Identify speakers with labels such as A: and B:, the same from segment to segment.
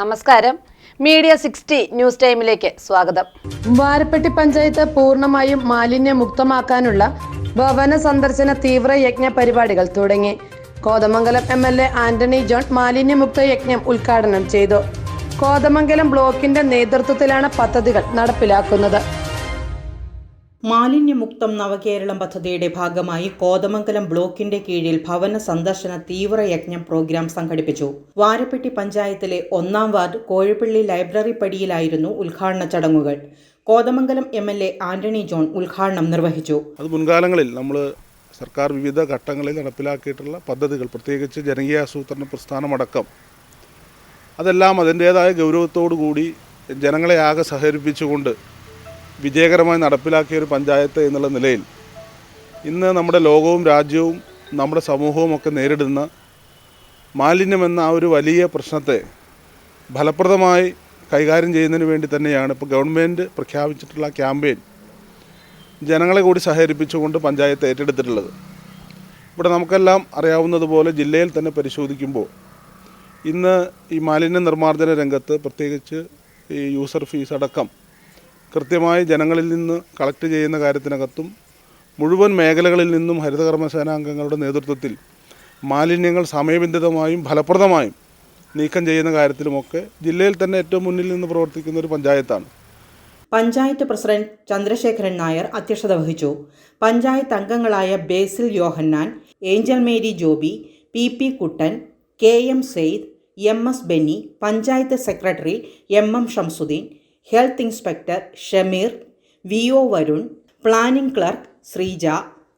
A: നമസ്കാരം. Media sixty news ടൈമിലേക്ക് സ്വാഗതം. വാരപ്പെട്ടി പഞ്ചായത്ത് പൂർണമായും മാലിന്യമുക്തമാക്കാനുള്ള ഭവന സന്ദർശന തീവ്ര യജ്ഞ പരിപാടികൾ തുടങ്ങി. Kothamangalam M L A Antony John മാലിന്യമുക്ത യജ്ഞം ഉദ്ഘാടനം ചെയ്തു. കോതമംഗലം ബ്ലോക്കിന്റെ നേതൃത്വത്തിലാണ് പദ്ധതികൾ നടപ്പിലാക്കുന്നത്.
B: മാലിന്യമുക്തം നവകേരളം പദ്ധതിയുടെ ഭാഗമായി കോതമംഗലം ബ്ലോക്കിന്റെ കീഴിൽ ഭവന സന്ദർശന തീവ്രയജ്ഞം പ്രോഗ്രാം സംഘടിപ്പിച്ചു. വാരപ്പെട്ടി പഞ്ചായത്തിലെ ഒന്നാം വാർഡ് കോഴിപ്പള്ളി ലൈബ്രറി പടിയിലായിരുന്നു ഉദ്ഘാടന ചടങ്ങുകൾ. Kothamangalam M L A Antony John ഉദ്ഘാടനം നിർവഹിച്ചു.
C: അത് മുൻകാലങ്ങളിൽ നമ്മൾ സർക്കാർ വിവിധ ഘട്ടങ്ങളിൽ നടപ്പിലാക്കിയിട്ടുള്ള പദ്ധതികൾ പ്രത്യേകിച്ച് ജനകീയ ആസൂത്രണ പ്രസ്ഥാനമടക്കം അതെല്ലാം അതിന്റേതായ ഗൗരവത്തോടു കൂടി ജനങ്ങളെ ആകെ സഹകരിപ്പിച്ചുകൊണ്ട് വിജയകരമായി നടപ്പിലാക്കിയ ഒരു പഞ്ചായത്ത് എന്നുള്ള നിലയിൽ ഇന്ന് നമ്മുടെ ലോകവും രാജ്യവും നമ്മുടെ സമൂഹവും ഒക്കെ നേരിടുന്ന മാലിന്യമെന്ന ആ ഒരു വലിയ പ്രശ്നത്തെ ഫലപ്രദമായി കൈകാര്യം ചെയ്യുന്നതിന് വേണ്ടി തന്നെയാണ് ഇപ്പോൾ ഗവൺമെന്റ് പ്രഖ്യാപിച്ചിട്ടുള്ള ക്യാമ്പയിൻ ജനങ്ങളെ കൂടി സഹകരിപ്പിച്ചുകൊണ്ട് പഞ്ചായത്ത് ഏറ്റെടുത്തിട്ടുള്ളത്. ഇവിടെ നമുക്കെല്ലാം അറിയാവുന്നതുപോലെ ജില്ലയിൽ തന്നെ പരിശോധിക്കുമ്പോൾ ഇന്ന് ഈ മാലിന്യ നിർമ്മാർജന രംഗത്ത് പ്രത്യേകിച്ച് ഈ യൂസർ ഫീസ് അടക്കം കൃത്യമായി ജനങ്ങളിൽ നിന്ന് കളക്ട് ചെയ്യുന്ന കാര്യത്തിനകത്തും മുഴുവൻ മേഖലകളിൽ നിന്നും ഹരിതകർമ്മസേനാംഗങ്ങളുടെ നേതൃത്വത്തിൽ മാലിന്യങ്ങൾ സമയബന്ധിതമായും ഫലപ്രദമായും നീക്കം ചെയ്യുന്ന കാര്യത്തിലുമൊക്കെ ജില്ലയിൽ തന്നെ ഏറ്റവും മുന്നിൽ നിന്ന് പ്രവർത്തിക്കുന്ന ഒരു പഞ്ചായത്താണ്.
B: പഞ്ചായത്ത് പ്രസിഡന്റ് ചന്ദ്രശേഖരൻ നായർ അധ്യക്ഷത വഹിച്ചു. പഞ്ചായത്ത് അംഗങ്ങളായ Basil Yohannan Angel Mary Joby P P Kuttan K M Syed M S Benny panchayat secretary M M Shamsuddin health inspector Shameer V O Varun planning clerk Sreeja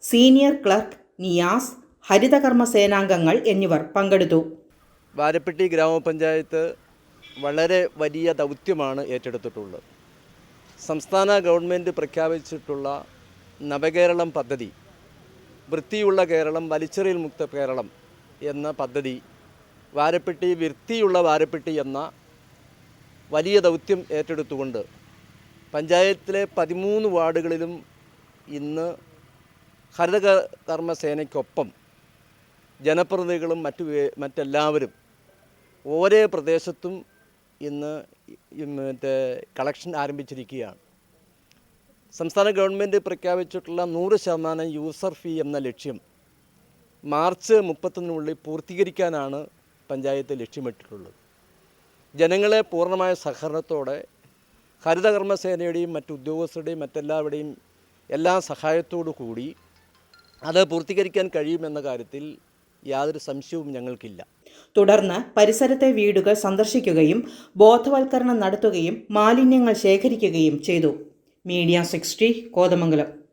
B: senior clerk Niyas ഹരിതകർമ്മ സേനാംഗങ്ങൾ എന്നിവർ പങ്കെടുത്തു.
D: വാരപ്പെട്ടി ഗ്രാമപഞ്ചായത്ത് വളരെ വലിയ ദൗത്യമാണ് ഏറ്റെടുത്തിട്ടുള്ളത്. സംസ്ഥാന government പ്രഖ്യാപിച്ചിട്ടുള്ള നവകേരളം പദ്ധതി വൃത്തിയുള്ള കേരളം വലിച്ചെറിയൽ മുക്ത കേരളം എന്ന പദ്ധതി വാരപ്പെട്ടി വൃത്തിയുള്ള വാരപ്പെട്ടി എന്ന വലിയ ദൗത്യം ഏറ്റെടുത്തുകൊണ്ട് പഞ്ചായത്തിലെ പതിമൂന്ന് വാർഡുകളിലും ഇന്ന് ഹരിത കർമ്മസേനയ്ക്കൊപ്പം ജനപ്രതിനിധികളും മറ്റു മറ്റെല്ലാവരും ഓരോ പ്രദേശത്തും ഇന്ന് മറ്റേ കളക്ഷൻ ആരംഭിച്ചിരിക്കുകയാണ്. സംസ്ഥാന ഗവൺമെന്റ് പ്രഖ്യാപിച്ചിട്ടുള്ള നൂറ് ശതമാനം യൂസർ ഫീ എന്ന ലക്ഷ്യം മാർച്ച് മുപ്പത്തൊന്നിനുള്ളിൽ പൂർത്തീകരിക്കാനാണ് പഞ്ചായത്ത് ലക്ഷ്യമിട്ടിട്ടുള്ളത്. ജനങ്ങളെ പൂർണമായ സഹകരണത്തോടെ ഹരിതകർമ്മസേനയുടെയും മറ്റു ഉദ്യോഗസ്ഥരുടെയും മറ്റെല്ലാവരുടെയും എല്ലാ സഹായത്തോടു കൂടി അത് പൂർത്തീകരിക്കാൻ കഴിയുമെന്ന കാര്യത്തിൽ യാതൊരു സംശയവും ഞങ്ങൾക്കില്ല.
B: തുടർന്ന് പരിസരത്തെ വീടുകൾ സന്ദർശിക്കുകയും ബോധവൽക്കരണം നടത്തുകയും മാലിന്യങ്ങൾ ശേഖരിക്കുകയും ചെയ്തു. Media sixty Kothamangalam.